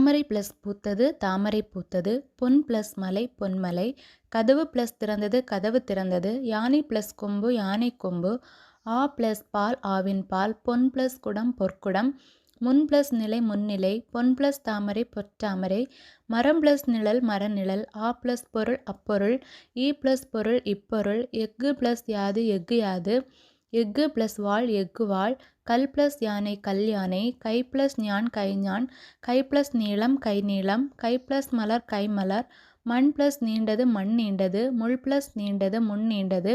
தாமரை plus பூத்தது தாமரை பூத்தது பொன் plus மலை பொன்மலை கதவு ப்ளஸ் திறந்தது கதவு திறந்தது. யானை ப்ளஸ் கொம்பு யானை கொம்பு. ஆ ப்ளஸ் பால் ஆவின் பால். பொன் ப்ளஸ் குடம் பொற்குடம். முன் ப்ளஸ் நிலை முன்னிலை பொன் ப்ளஸ் தாமரை பொற்றாமரை மரம் ப்ளஸ் நிழல் மரநிழல் ஆ ப்ளஸ் பொருள் அப்பொருள். இ ப்ளஸ் பொருள் இப்பொருள். எஃகு ப்ளஸ் யாது எஃகு யாது. எஃகு ப்ளஸ் வாழ் எஃகு வாள் கல் ப்ளஸ் யானை கல் யானை கை ப்ளஸ் ஞான் கைஞான் கை ப்ளஸ் நீளம் கை நீளம் கை ப்ளஸ் மலர் கை மலர் மண் ப்ளஸ் நீண்டது மண் நீண்டது முள் ப்ளஸ் நீண்டது முன் நீண்டது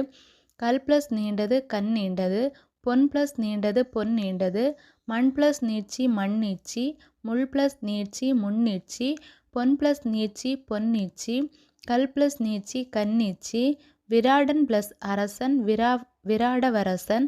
கல் ப்ளஸ் நீண்டது கண் நீண்டது பொன் ப்ளஸ் நீண்டது பொன் நீண்டது மண் ப்ளஸ் நீட்சி மண் நீட்சி முள் ப்ளஸ் நீட்சி முன் நீட்சி பொன் ப்ளஸ் நீட்சி பொன் நீட்சி கல் ப்ளஸ் நீச்சி கண் விராடன் ப்ளஸ் அரசன் விரா விராடவரசன்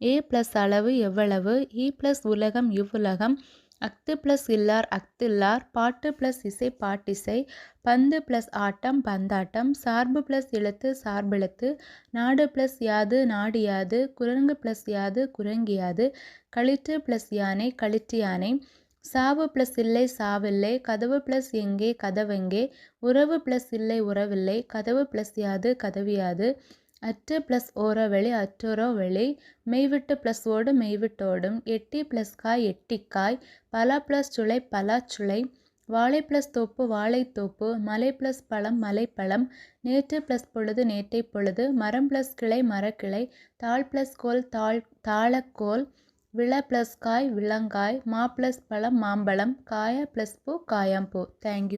ஏ ப்ளஸ் அளவு எவ்வளவு? E இ ப்ளஸ் உலகம் இவ்வுலகம். அஃது ப்ளஸ் இல்லார் அக்தில்லார் பாட்டு ப்ளஸ் இசை பாட்டிசை. பந்து ப்ளஸ் ஆட்டம் பந்தாட்டம். சார்பு ப்ளஸ் எழுத்து சார்பெழுத்து. நாடு ப்ளஸ் யாது நாடு யாது. குரங்கு ப்ளஸ் யாது குரங்கியாது யாது. ப்ளஸ் யானை களிற்று யானை. சாவு ப்ளஸ் இல்லை சாவில்லை. கதவு ப்ளஸ் எங்கே கதவெங்கே. உறவு ப்ளஸ் இல்லை உறவில்லை. கதவு ப்ளஸ் யாது கதவியாது கதவு யாது அற்று ப்ளஸ் ஓரவெளி அற்றோரவெளி மெய்விட்டு ப்ளஸ் ஓடு மெய்விட்டோடும் எட்டி ப்ளஸ் காய் எட்டிக்காய் பலா ப்ளஸ் சுளை பலாச்சுளை வாழை ப்ளஸ் தோப்பு வாழைத்தோப்பு மலை ப்ளஸ் பழம் மலைப்பழம் நேற்று ப்ளஸ் பொழுது நேற்றை பொழுது மரம் ப்ளஸ் கிளை மரக்கிளை தாள் ப்ளஸ் கோல் தாழ் தாழக்கோல் விள ப்ளஸ் காய் விளங்காய் மா ப்ளஸ் பழம் மாம்பழம் காய ப்ளஸ் பூ காயாம்பூ தேங்க்யூ